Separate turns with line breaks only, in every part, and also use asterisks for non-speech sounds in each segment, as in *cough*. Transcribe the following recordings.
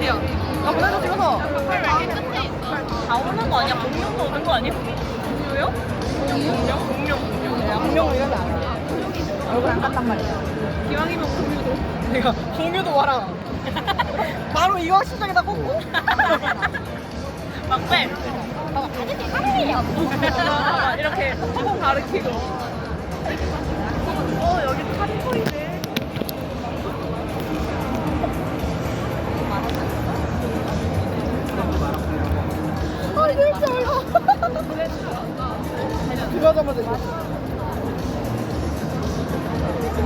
팔이야.
나 보내줘 찍어서.
다 오는 거 아니야? 공룡도 오는 거 아니야? 공룡요? 공룡? 공룡, 공룡.
이러면 안 돼. 얼굴 안 깠단 말이야.
기왕이면 공룡도.
내가 공유도 와라. 바로 이거 시장에다 꽂고. 사랑해요.
이렇게 조금 가르치고. 어, 여기 카리코이네.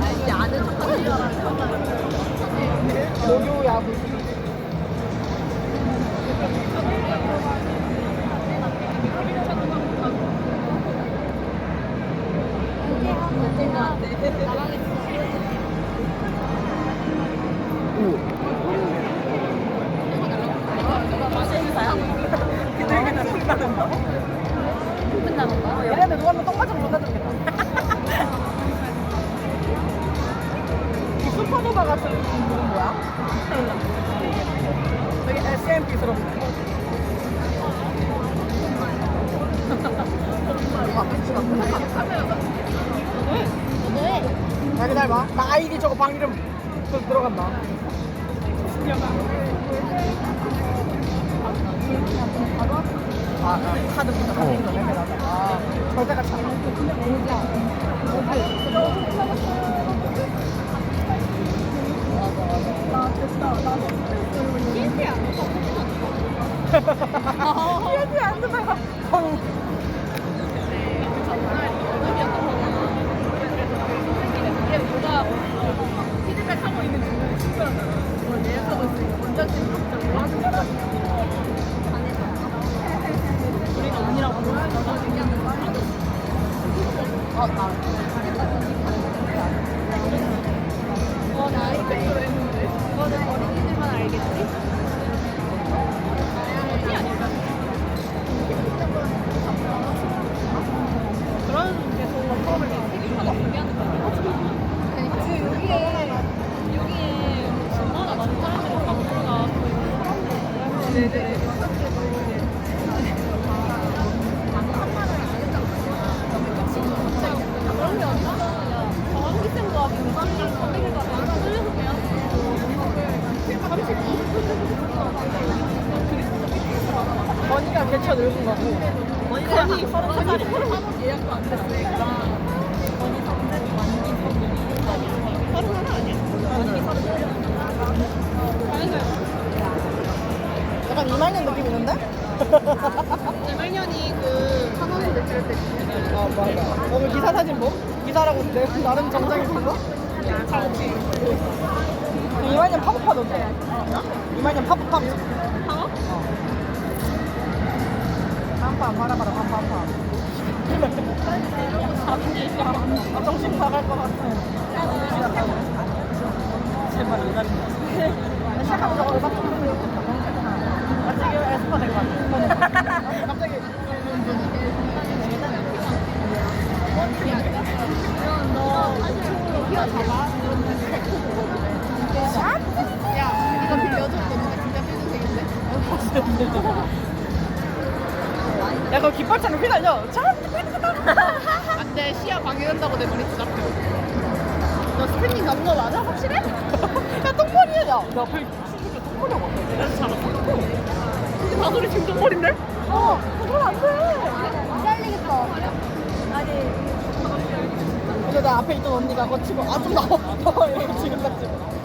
아 이거
아는 척하는
목요 야구. 아, 아 카드부터 같은 거 아,
뭐 있으니까 원장 언니 아
맞아. 오늘 기사 사진 뭐? 기사라고 내 나름 정장이 본 거?
잘지
이말년 팝업하던데. 이말년 팝업함.
상어?
팜팜 바라바라 팜팜팜. 아, 정신 나갈 것 같아. 제발 안 가린다. 시작하면 저거 들려줬다. 갑자기 에스파 될것 같아. 갑자기.
야 진짜
너 깃발차는 휘날려. 참!
안돼 시야 방해된다고 내 머리 잡혀 너 스탠딩 넘은 거 맞아? 확실해?
야, 똥머리야. 야, 야, 똥머리가 왔어.
그래서 잘했어 근데 다솔이 지금 똥머리인데?
어, 그건 안 돼.
잘리겠다
근데 나 앞에 있던 언니가 거치고, 아, 좀 나와. 나와. 지금 같지.
우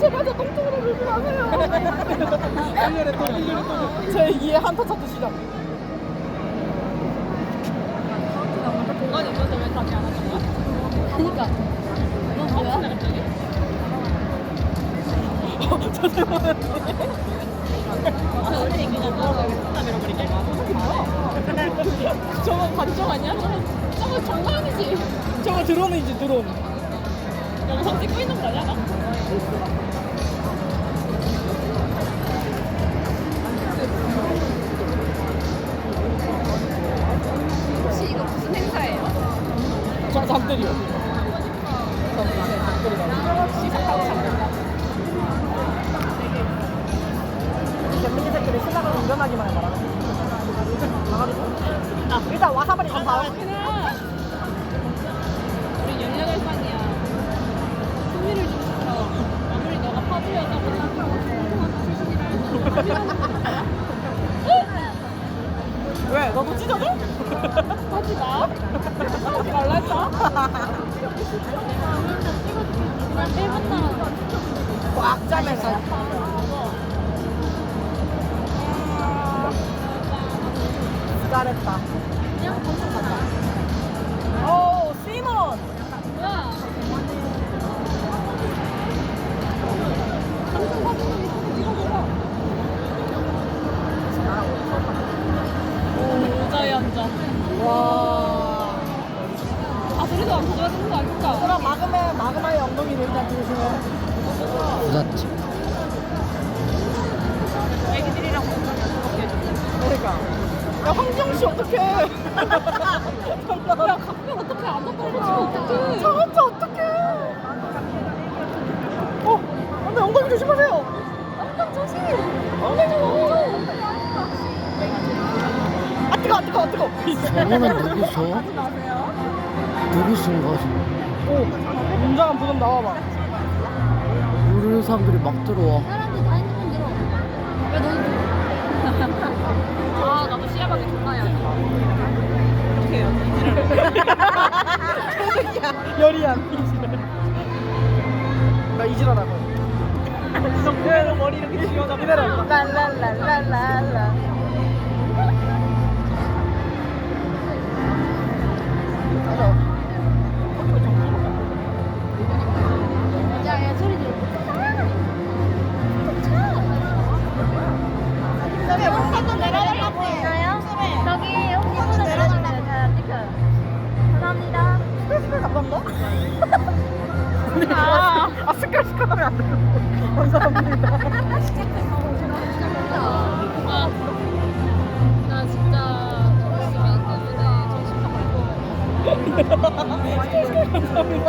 제발 저 똥쪽으로 밀지 마세요. 1년에 또, 1년에 또. 제 2의 한터 차트 시작.
공간이 없는데 왜 다시 안 하는 거야?
그니까 너 뭐야?
갑자기?
저거 관종 아니야? 저거, 저거 정상이지.
저거 드론이지 드론.
영상 찍고 있는 거 아니야? 나? 혹시 이거 무슨 행사예요?
저 잠들이요.
시작하고 잠깐만.
잼민이 새끼들이 신나가 운전하기만 해봐라. 아, 일단 와사바리 좀 봐요.
그냥 우리 18살이야. 흥미를 좀 시켜. 아무리 너가 파주 여자고
왜? 너도 찢어져?
하지 마. 하지 1분 남았어.
꽉 짜면서. 잘했다.
모르는 사람들이 막 들어와
사람들 다 핸드폰 들어. 왜 너는 아, 나도 시야각이 존나 야 어떻게 해요?
새끼야, *laughs* 열이야. 나 이지라라고. 그대로 머리 이렇게 쥐어잡고. 그대로. 랄랄랄랄랄라. 한번더 내려달라고
있나요? 저기 한번 내려달래요. 잘안 찍혀요. 감사합니다.
스크래스크 감사합니다.
아.
아, 스크래스크 하면 안 돼. 감사합니다.
아, 나 진짜 수면 때문에 정신 거.
감사합니다.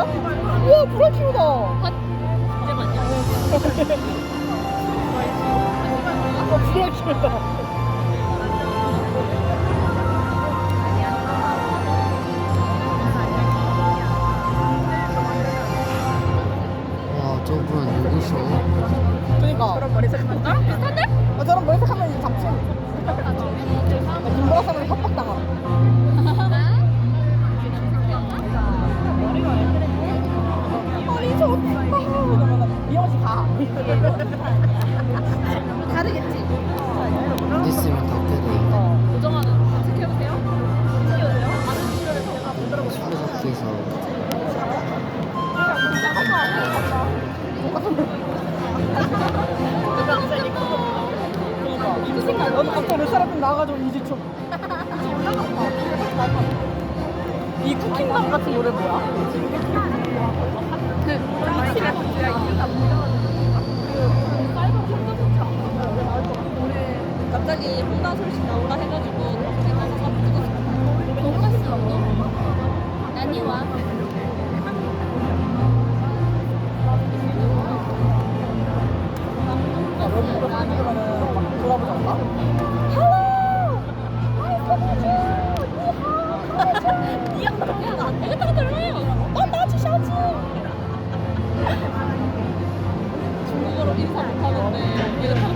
우와, 브라키오다.
핫. 이제 맞냐? *laughs*
어, 브라
중국어로 인사 못하는데 얘들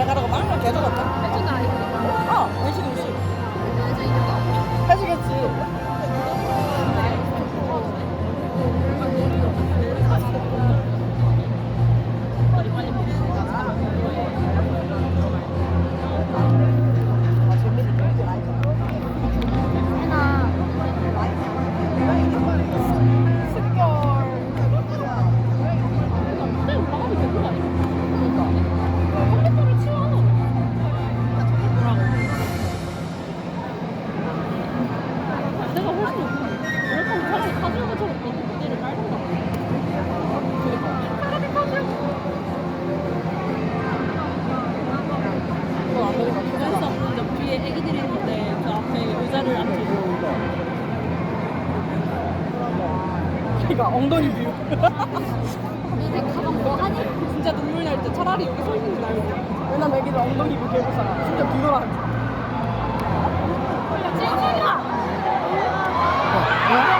잘 가라고 개져갔다.
해주는 아이들.
아, 의식 의식. 해주겠지.
그때
엉덩이 뷰.
너네 가방 뭐 하니?
진짜 눈물 날 때 차라리 여기 서 있는 게 나을 것 같아. 왜냐면 애기들 엉덩이 뷰 개고 살아. 진짜 뒤돌아.
찐찐이야!
아우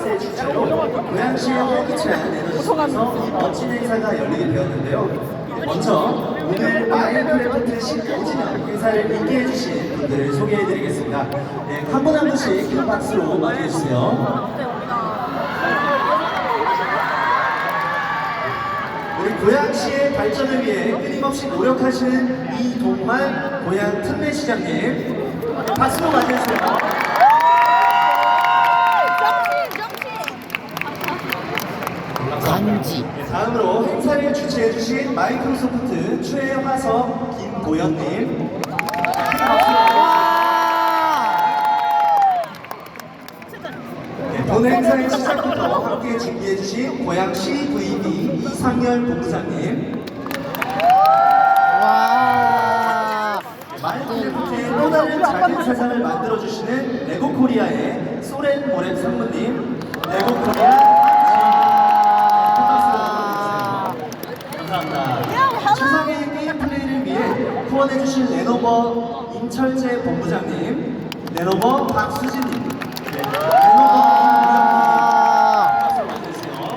고양시의 활기찬 에너지 속에서 이 멋진 행사가 열리게 되었는데요. 먼저 오늘 마인크래프트 15주년 행사를 인계해 주신 분들을 소개해 드리겠습니다. 네, 한 분 한 분씩 큰 박수로 맞이해 주세요. 우리 고양시의 발전을 위해 끊임없이 노력하시는 이동만 고양 특례시장님 박수로 맞이해주세요.
간지.
네, 다음으로 행사를 주최해 주신 마이크로소프트 최화석 김고현님. 네, 본 행사의 시작부터 함께 준비해 주신 고양시 VB 이상열 본부장님.
와.
마인크래프트의 또 다른 작은 세상을 만들어주시는 레고 코리아의 소렌 모랩 상무님. 레고 코리아 감사합니다. 추석의 게임 플레이를 위해 후원해주신 레노버 임철재 본부장님, 레노버 박수진님, 네, 레노버.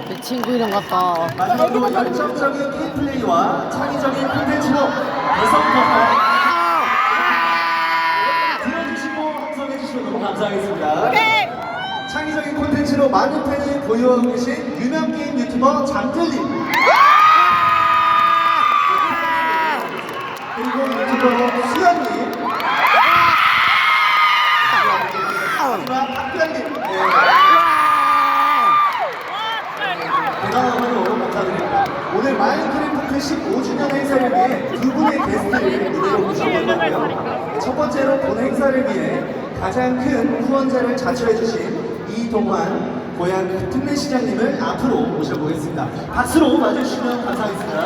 내 친구 이름 같다
마지막으로 열정적인 게임 플레이와 창의적인 콘텐츠로 대성공을 들어주시고 함성해주시면 너무 감사하겠습니다. 창의적인 콘텐츠로 많은 팬을 보유하고 계신 유명 게임 유튜버 장틀님. 그리고 유튜버 수현님. 마지막 박별님. 네. 대단하고 감사드립니다. 오늘 마인크래프트 15주년 행사를 위해 두 분의 게스트를 무대로 모셔보고요. 첫 번째로 본 행사를 위해 가장 큰 후원자를 자처해주신 이동환 고양 특례시장님을 앞으로 모셔보겠습니다. 박수로 맞아주시면 감사하겠습니다.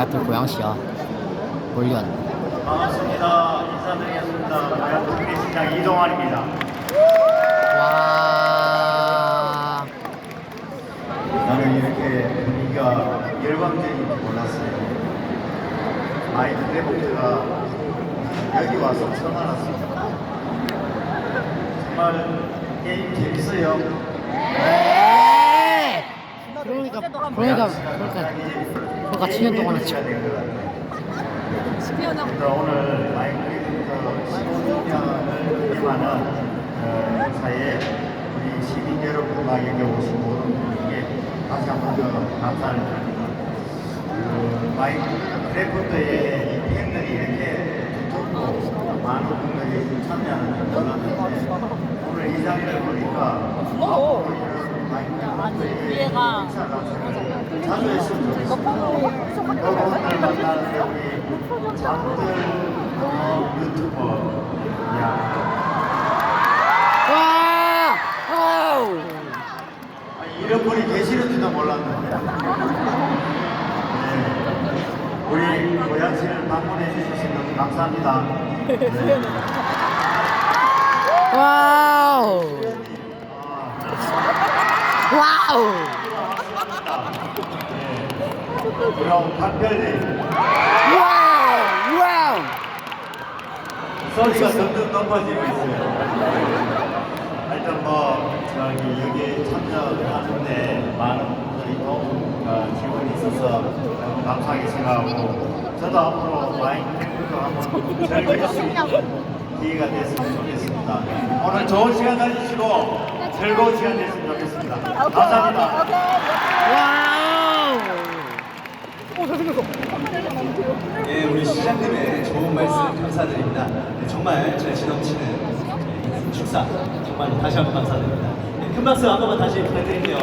와 고양시야 몰련
반갑습니다. 인사드리겠습니다. 고양특기 시장 이동환입니다.
와
나는 이렇게 분위기가 열광적인 줄 몰랐어요. 마이드 레보트가 여기 와서 처음 알았습니다. 정말 게임 재밌어요.
에이! 그러니까, 그러니까, 그러니까, 그러니까 7년 동안 했죠.
그래서 오늘 마이크래프트 15주년을 기념하는 어, 행사에 우리 시민 여러분과 여기 오신 모든 분에게 다시 한번 더 감사를 드립니다. 그 마이크래프트의 이 팬들이 이렇게 두텁고 많은 분들이 참여하는 줄 몰랐는데 오늘 이 자리를 보니까 앞으로 이런 마이크래프트의 행사 자
와!
아니, 이런 분이 계시는 줄도 몰랐는데 네. 우리 고양시를 방문해 주셔서 너무 감사합니다 네.
와우! 와우!
그럼 박별님
와우! 와우!
소리가 점점 높아지고 있어요 하여튼 뭐 저기 여기 참여하는데 많은 분들이 도움 어, 지원이 있어서 너무 감사하게 생각하고 저도 앞으로 마인크래프트 한번 즐길 수 있는 기회가 됐으면 좋겠습니다 오늘 좋은 시간 가지시고 즐거운 시간 됐으면 좋겠습니다 감사합니다
와우!
예, 우리 시장님의 좋은 말씀 감사드립니다. 네, 정말 절치 넘치는 네, 축사 정말 다시 한 번 감사드립니다. 네, 큰 박수 한 번만 다시 부탁드릴게요.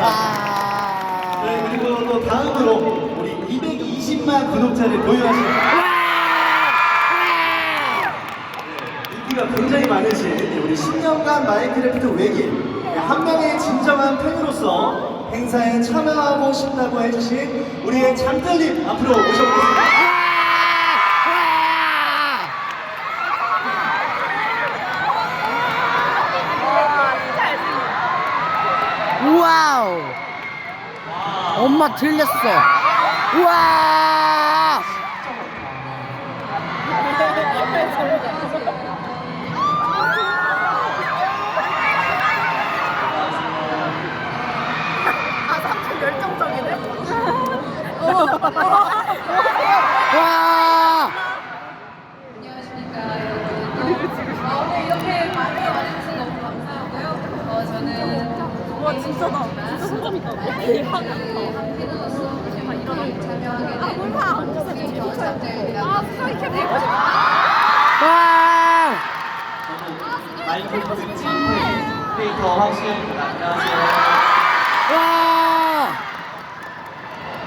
와!
네, 그리고 또 다음으로 우리 220만 구독자를 보유하신 인기가 굉장히 많으신 우리 10년간 마인크래프트 외길 네, 한 명의 진정한 팬으로서 행사에 참여하고 싶다고 해주신 우리의 잠들님 앞으로 모셔보겠습니다.
와우! 엄마 들렸어. 와! 와!
안녕하십니까 여러분. 아, 오늘 이렇게 많이 와주셔서 너무 감사하고요. 어, 저는 와 진짜다. 진짜 소감이다. 대박. 아 몰라. 아 수상이 캠 되고 싶어.
와!
마인크래프트 찐 크리에이터 황수현입니다. 안녕하세요.
와!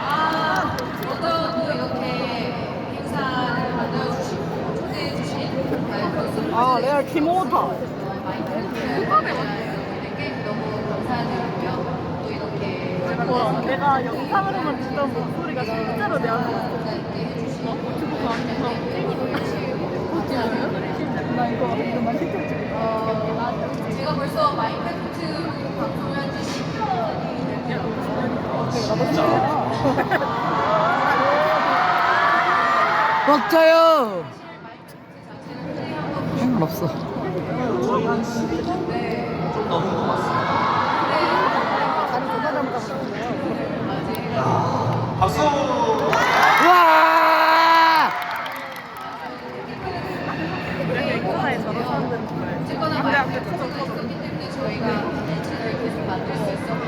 아, 저도 이렇게 행사를 만들어주시고 초대해주신 마이크로소프트
아 레알 키모타
마이크로소프트 여러분들에게 너무 감사드리고 이렇게
와 내가 영상으로만 듣던 목소리가 실제로 내 안에 왔어 나 이거 이거 나 실제로 찍어
어, 제가 벌써 마이크로소프트 방송을 한지 10년이
먹자요! 상관없어.
너무 고맙습니다. 야, 박수!
와!
어쨌거나 마이크로소프트가 있었기 때문에 저희가 콘텐츠를 계속 만들 수 있었고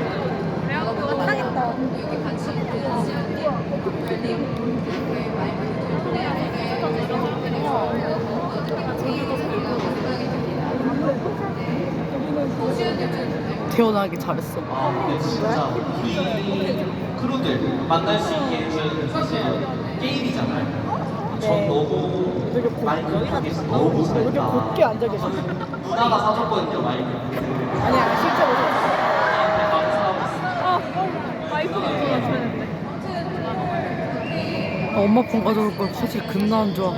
여러분 하겠다 여기 같이 있는 지연님, 별님 이렇게 마이크로소프트 초대하게 이런 사람들이 저희가 어떻게 같이 일이라고 생각이 듭니다. 네. 지연님
태어나기 잘했어.
아, 근데 진짜 우리 크루들 만날 수 있게 저희는 사실 게임이잖아요. 전 너무 마이크래프트에서 너무
이렇게
잘했다.
곱게 앉아 계셔
누나가 사줬거든요, 마이크래프트.
아니야 실제로
네, 감사하고
아, 엄마 폰 가져올 걸 사실 겁나 안 좋아.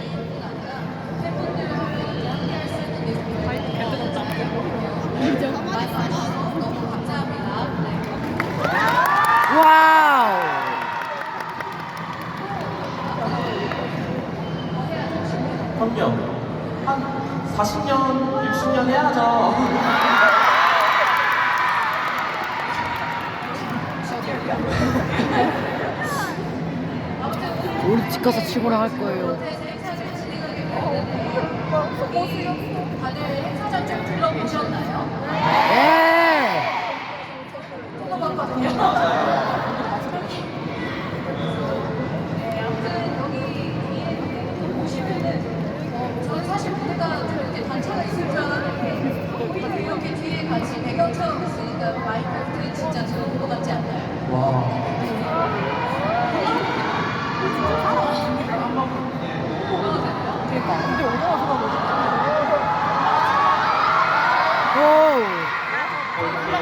너무 감사합니다.
와우!
한 명, 한
40년, 60년 해야죠.
우리 집 가서 치고라 할 거예요.
다들 행사장 좀 둘러보셨나요?
예!
뽑아봤거든요. 네, 아무튼 여기 뒤에 이렇게 보시면은 어, 저는 사실 무대가 좀 이렇게 단차가 있을 줄 알았는데 오히려 이렇게 뒤에 같이 배경처럼 있으니까 마이크래프트 진짜 좋은 것 같지 않나요?
와.
그러니까. 근데 오징어 수가 뭐지?
오!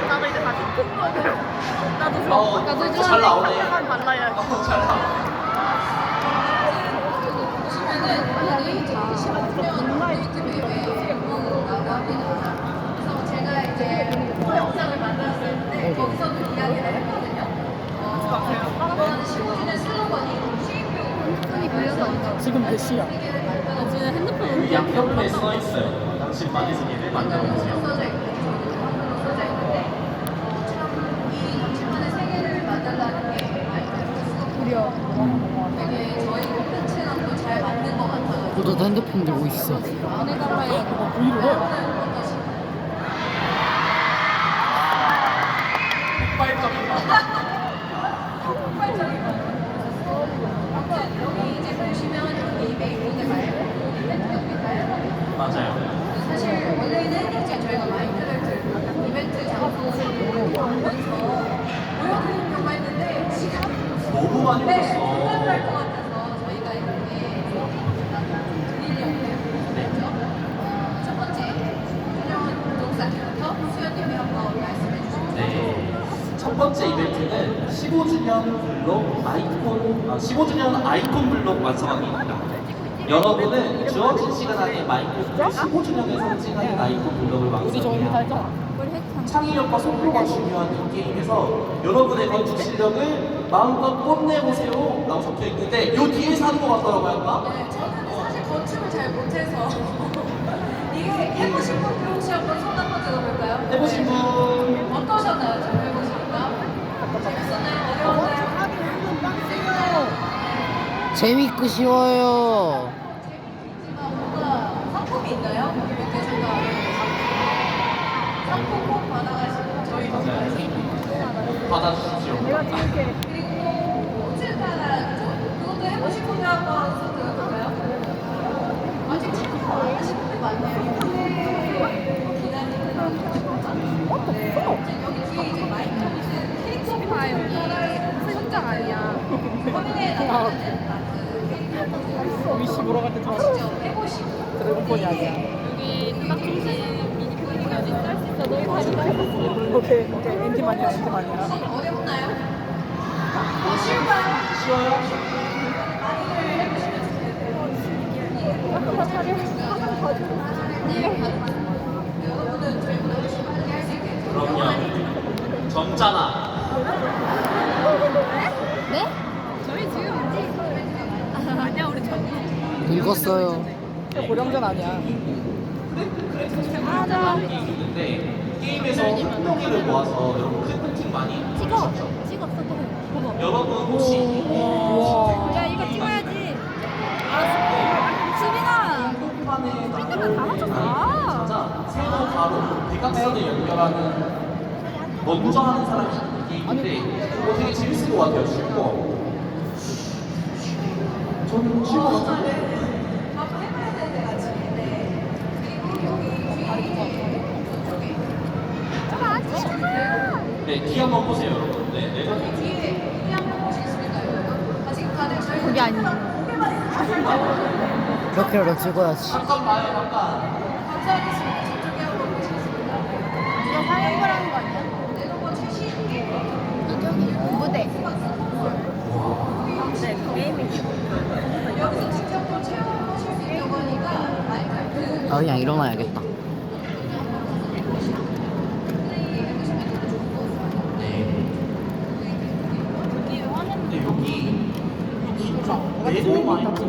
나도 이제 다시 나도 좋아.
어,
나도
잘 나오네.
약간 발라야 돼.
어, 잘 나와.
보시면은 여기 이제 15주년 뮤직비디오에 나오고 합니다. 그래서 제가 이제 영상을 만들었을 때 거기서도 이야기를 했거든요. 어, 이번 15주년 슬로건이 쉐이프 그래서
지금 몇 시야?
만들어
그 양옆에 써 있어요.
또잘 맞는 것 같아요.
너도 핸드폰 들고 있어.
보내달라요.
그거 브이로그.
여기 이제 보시면 여기 이베이 모드 말고 이벤트 경비가요.
맞아요.
사실 원래는 이제 저희가 마이크를 들고 이벤트 장소를 보면서 보여드리는 경우가 있는데 지금
너무 많이
네,
봤어.
불가능할 것 같아서 저희가 이렇게 드리려고 했죠. 어, 첫 번째, 준영 동사부터 수현님이 한번 말씀해 주시면
네. 첫 번째 이벤트는 15주년 블록 아이콘, 아, 15주년 아이콘 블록 완성하기입니다. 여러분은 주어진 시간 안에 마이크로프트 15주년을 상징하는 아이콘 블록을 완성해야. 창의력과 속도가 중요한 이 게임에서 여러분의 건축 실력을 마음껏 뽐내보세요 라고 적혀 있는데 요 뒤에서 하는 것 같더라고요 아까
네, 저는 사실 건축을 잘 못해서 *laughs* 이게 해보신 분들 혹시 한번 손 한번 들어볼까요?
해보신 분
어떠셨나요? 좀 해보시니까 재밌었나요? 어려웠나요?
재밌고 쉬워요.
상품이 있나요? 개 생각 상품 꼭 받아가시고 저희.
받아주십시오
내가 찍을게.
그리고 호텔가라 그것도 분들 한번 손 들어볼까요? 아직 참여 안 하신 분들 많네요. 기다리는 여기 뒤에 이제 마이크로스 캐릭터 아. 화면에 그
위시 보러 갈때 드래곤폰이 아니야.
여기 중심 미니코인까지 쌀수 있어 너무 많이
오케이 오케이 엔티 마니아 엔티 마니아.
어렵나요? 어, 쉬울까요?
쉬워요?
많이들 해보시면 좋겠는데 여러분은 저희보다 훨씬 빨리 할 수 있게
그럼요 점잖아
늙었어요.
고령전 아니야.
게임이 있는데 게임에서 흑동이를 모아서 여러분 팬팅 많이 찍으셨죠?
찍었어. 또
여러분 혹시.
야 이거 찍어야지. 수빈아.
핀드가
다 맞췄어.
찾아 세모 가로 대각선을 연결하는 먼저 하는 사람이 게임인데 이거 되게 재밌을 것 같아요. 쉽고 저는 쉬울 것 같아요
한번 해봐야 되는데 같이 네. 그리고 여기 뒤에 이쪽에
네, 뒤 한번 보세요 여러분 네, 네.
여기 뒤에 여기 한번 수 있을까요? 아직 다들 저희. 고개만 있어요.
이렇게라도 찍어야지.
잠깐 봐요 잠깐
감사하겠습니다. 저쪽에 한번 보시겠습니다.
이거 사용을 하는 거 아니야?
내가 뭐 최신 게
이쪽이 무대 네 게임이
여기서 직접 또 체험하실 수 있다고 하니까
아 그냥 일어나야겠다.
플레이 해보시면 되게 좋을 것 같아요.
네. 근데